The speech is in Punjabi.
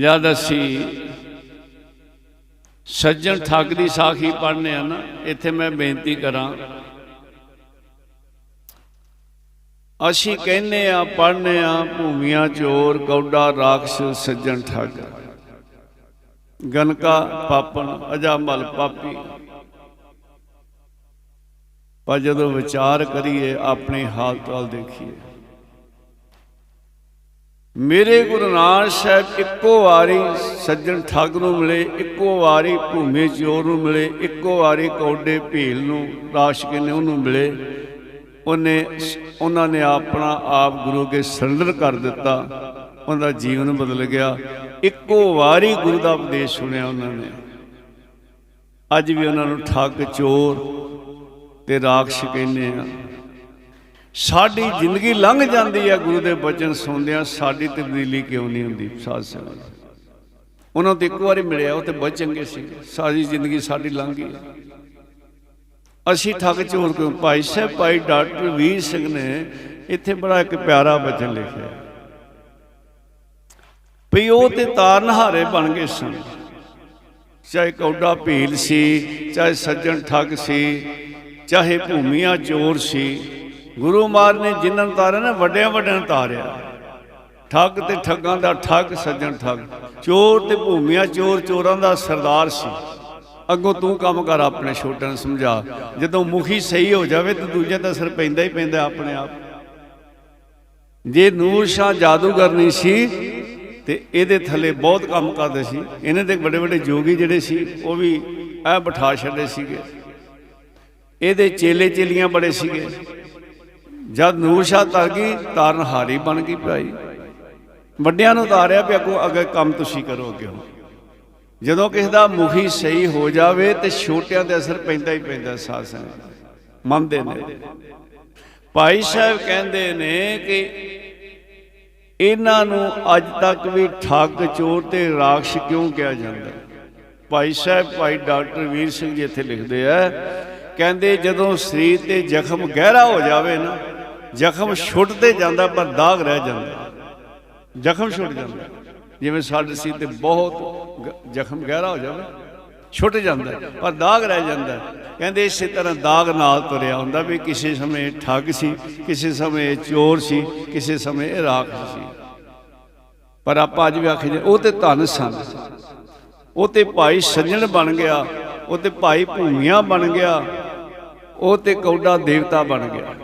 ਜਦ ਅਸੀਂ ਸੱਜਣ ਠੱਗ ਦੀ ਸਾਖੀ ਪੜ੍ਹਨੇ ਆ ਨਾ, ਇੱਥੇ ਮੈਂ ਬੇਨਤੀ ਕਰਾਂ, ਅਸੀਂ ਕਹਿੰਨੇ ਆ, ਪੜ੍ਹਨੇ ਆ, ਭੂਮੀਆਂ ਚੋਰ ਕੌਡਾ ਰਾਖਸ਼, ਸੱਜਣ ਠੱਗ। ਗਨਕਾ ਪਾਪਣ, ਅਜਾਮਲ, ਪਾਪੀ। ਪਰ ਜਦੋਂ ਵਿਚਾਰ ਕਰੀਏ, ਆਪਣੇ ਹਾਲਤ ਵੱਲ ਦੇਖੀਏ। ਮੇਰੇ ਗੁਰੂ ਨਾਨਕ ਸਾਹਿਬ ਇੱਕੋ ਵਾਰੀ ਸੱਜਣ ਠੱਗ ਨੂੰ ਮਿਲੇ, ਇੱਕੋ ਵਾਰੀ ਭੂਮੇ ਚੋਰ ਨੂੰ ਮਿਲੇ, ਇੱਕੋ ਵਾਰੀ ਕੌਡੇ ਭੀਲ ਨੂੰ ਰਾਸ਼ਕ ਨੇ ਉਹਨੂੰ ਮਿਲੇ। ਉਹਨੇ ਉਹਨਾਂ ਨੇ ਆਪਣਾ ਆਪ ਗੁਰੂ ਕੇ ਸਰੰਡਰ ਕਰ ਦਿੱਤਾ। ਉਹਦਾ ਜੀਵਨ ਬਦਲ ਗਿਆ। ਇੱਕੋ ਵਾਰੀ ਗੁਰੂ ਦਾ ਉਪਦੇਸ਼ ਸੁਣਿਆ ਉਹਨਾਂ ਨੇ। ਅੱਜ ਵੀ ਉਹਨਾਂ ਨੂੰ ਠੱਗ, ਚੋਰ ਤੇ ਰਾਖਸ਼ ਕਹਿੰਦੇ ਆ। ਸਾਡੀ ਜ਼ਿੰਦਗੀ ਲੰਘ ਜਾਂਦੀ ਹੈ, ਗੁਰੂ ਦੇ ਬਚਨ ਸੁਣਦਿਆਂ ਸਾਡੀ ਤਬਦੀਲੀ ਕਿਉਂ ਨਹੀਂ ਹੁੰਦੀ? ਸਾਧ ਸੰਗਤ। ਉਹਨਾਂ ਤੋਂ ਇੱਕ ਵਾਰੀ ਮਿਲਿਆ, ਉਹ ਤੇ ਬਹੁਤ ਚੰਗੇ ਸੀ। ਸਾਰੀ ਜ਼ਿੰਦਗੀ ਸਾਡੀ ਲੰਘ ਗਈ। ਅਸੀਂ ਠੱਗ ਚੋਰ ਕਿਉਂ? ਭਾਈ ਸਾਹਿਬ, ਭਾਈ ਡਾਕਟਰ ਵੀਰ ਸਿੰਘ ਨੇ ਇੱਥੇ ਬੜਾ ਇੱਕ ਪਿਆਰਾ ਬਚਨ ਲਿਖਿਆ। ਵੀ ਉਹ ਤੇ ਤਾਰਨਹਾਰੇ ਬਣ ਗਏ ਸਨ। ਚਾਹੇ ਕੌਡਾ ਭੀਲ ਸੀ, ਚਾਹੇ ਸੱਜਣ ਠੱਗ ਸੀ, ਚਾਹੇ ਭੂਮੀਆਂ ਚੋਰ ਸੀ ਗੁਰੂ ਮਾਰ ਨੇ ਜਿਨ੍ਹਾਂ ਨੂੰ ਤਾਰਿਆ ਨਾ, ਵੱਡਿਆਂ ਵੱਡਿਆਂ ਨੂੰ ਤਾਰਿਆ। ਠੱਗ ਤੇ ਠੱਗਾਂ ਦਾ ਠੱਗ, ਸੱਜਣ ਠੱਗ। ਚੋਰ ਤੇ ਭੂਮੀਆਂ, ਚੋਰ ਚੋਰਾਂ ਦਾ ਸਰਦਾਰ ਸੀ। ਅੱਗੋਂ ਤੂੰ ਕੰਮ ਕਰ, ਆਪਣੇ ਛੋਟਿਆਂ ਨੂੰ ਸਮਝਾ। ਜਦੋਂ ਮੁਖੀ ਸਹੀ ਹੋ ਜਾਵੇ ਤਾਂ ਦੂਜੇ ਦਾ ਅਸਰ ਪੈਂਦਾ ਹੀ ਪੈਂਦਾ ਆਪਣੇ ਆਪ। ਜੇ ਨੂਰ ਸ਼ਾਹ ਜਾਦੂਗਰ ਨਹੀਂ ਸੀ, ਤੇ ਇਹਦੇ ਥੱਲੇ ਬਹੁਤ ਕੰਮ ਕਰਦੇ ਸੀ। ਇਹਨੇ ਦੇ ਵੱਡੇ ਵੱਡੇ ਜੋਗੀ ਜਿਹੜੇ ਸੀ, ਉਹ ਵੀ ਇਹ ਬਿਠਾ ਛੱਡੇ ਸੀਗੇ। ਇਹਦੇ ਚੇਲੇ ਚੇਲੀਆਂ ਬੜੇ ਸੀਗੇ। ਜਦ ਨੂਰ ਸ਼ਾਹ ਤਰ ਗਈ, ਤਾਰਨ ਹਾਰੀ ਬਣ ਗਈ ਭਾਈ। ਵੱਡਿਆਂ ਨੂੰ ਤਾਰਿਆ ਵੀ ਅੱਗੋਂ ਅੱਗੇ ਕੰਮ ਤੁਸੀਂ ਕਰੋ ਅੱਗੇ ਜਦੋਂ ਕਿਸੇ ਦਾ ਮੁਖੀ ਸਹੀ ਹੋ ਜਾਵੇ ਤੇ ਛੋਟਿਆਂ ਦੇ ਅਸਰ ਪੈਂਦਾ ਹੀ ਪੈਂਦਾ ਸਾਧ ਸੰਗਤ ਮੰਨਦੇ ਨੇ। ਭਾਈ ਸਾਹਿਬ ਕਹਿੰਦੇ ਨੇ ਕਿ ਇਹਨਾਂ ਨੂੰ ਅੱਜ ਤੱਕ ਵੀ ਠੱਗ, ਚੋਰ ਤੇ ਰਾਖਸ਼ ਕਿਉਂ ਕਿਹਾ ਜਾਂਦਾ? ਭਾਈ ਸਾਹਿਬ, ਭਾਈ ਡਾਕਟਰ ਵੀਰ ਸਿੰਘ ਜੀ ਇੱਥੇ ਲਿਖਦੇ ਆ, ਕਹਿੰਦੇ ਜਦੋਂ ਸਰੀਰ ਤੇ ਜ਼ਖਮ ਗਹਿਰਾ ਹੋ ਜਾਵੇ ਨਾ ਜ਼ਖਮ ਛੁੱਟਦੇ ਜਾਂਦਾ, ਪਰ ਦਾਗ ਰਹਿ ਜਾਂਦਾ। ਜ਼ਖਮ ਛੁੱਟ ਜਾਂਦਾ। ਜਿਵੇਂ ਸਾਡੇ ਸੀ ਤੇ ਬਹੁਤ ਜ਼ਖਮ ਗਹਿਰਾ ਹੋ ਜਾਵੇ ਛੁੱਟ ਜਾਂਦਾ, ਪਰ ਦਾਗ ਰਹਿ ਜਾਂਦਾ। ਕਹਿੰਦੇ ਇਸੇ ਤਰ੍ਹਾਂ ਦਾਗ ਨਾਲ ਤੁਰਿਆ ਹੁੰਦਾ ਵੀ ਕਿਸੇ ਸਮੇਂ ਠੱਗ ਸੀ, ਕਿਸੇ ਸਮੇਂ ਚੋਰ ਸੀ, ਕਿਸੇ ਸਮੇਂ ਰਾਖ ਸੀ। ਪਰ ਆਪਾਂ ਅੱਜ ਵੀ ਆਖੀਏ, ਉਹ ਤੇ ਧਨ ਸਨ। ਉਹ ਤੇ ਭਾਈ ਸੱਜਣ ਬਣ ਗਿਆ, ਉਹ ਤੇ ਭਾਈ ਭੂਮੀਆਂ ਬਣ ਗਿਆ, ਉਹ ਤੇ ਕੌਡਾ ਦੇਵਤਾ ਬਣ ਗਿਆ।